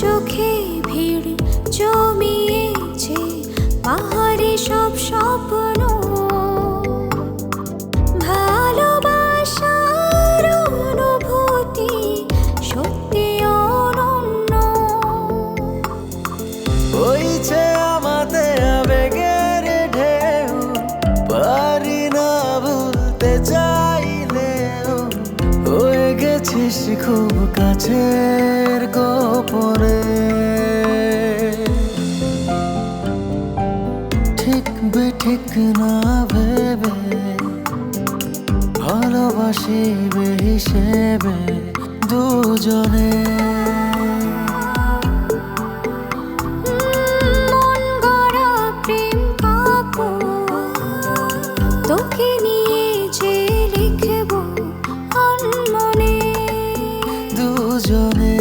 চোখে ভিড় জমিয়েছে। পাহাড়ে সব স্বপ্ন গেছিস খুব কাছের গোপরে ঠিক বে ঠিক না ভেবে ভালোবাসি বে হিসেবে দুজনে। তোকে নিয়ে দুজনে